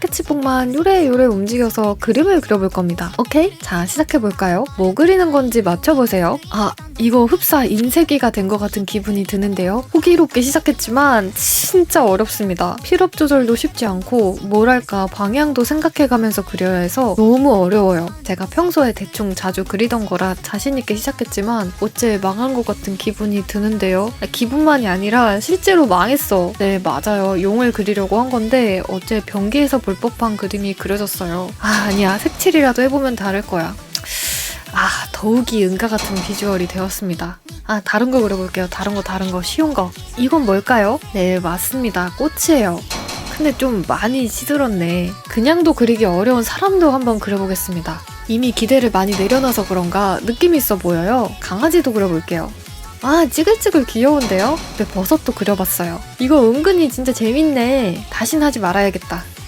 스케치북만 요래요래 움직여서 그림을 그려볼 겁니다. 오케이? 자, 시작해볼까요? 뭐 그리는 건지 맞춰보세요. 아, 이거 흡사 인쇄기가 된 것 같은 기분이 드는데요. 호기롭게 시작했지만 진짜 어렵습니다. 필업 조절도 쉽지 않고 뭐랄까 방향도 생각해가면서 그려야 해서 너무 어려워요. 제가 평소에 대충 자주 그리던 거라 자신있게 시작했지만 어째 망한 것 같은 기분이 드는데요. 아, 기분만이 아니라 실제로 망했어. 네, 맞아요. 용을 그리려고 한 건데 어째 변기에서 볼 법한 그림이 그려졌어요. 아, 아니야. 색칠이라도 해보면 다를 거야. 아, 더욱이 은가 같은 비주얼이 되었습니다. 아, 다른 거 그려볼게요. 다른 거, 다른 거, 쉬운 거. 이건 뭘까요? 네, 맞습니다. 꽃이에요. 근데 좀 많이 시들었네. 그냥도 그리기 어려운 사람도 한번 그려보겠습니다. 이미 기대를 많이 내려놔서 그런가 느낌 있어 보여요. 강아지도 그려볼게요. 아, 찌글찌글 귀여운데요? 네, 버섯도 그려봤어요. 이거 은근히 진짜 재밌네. 다신 하지 말아야겠다.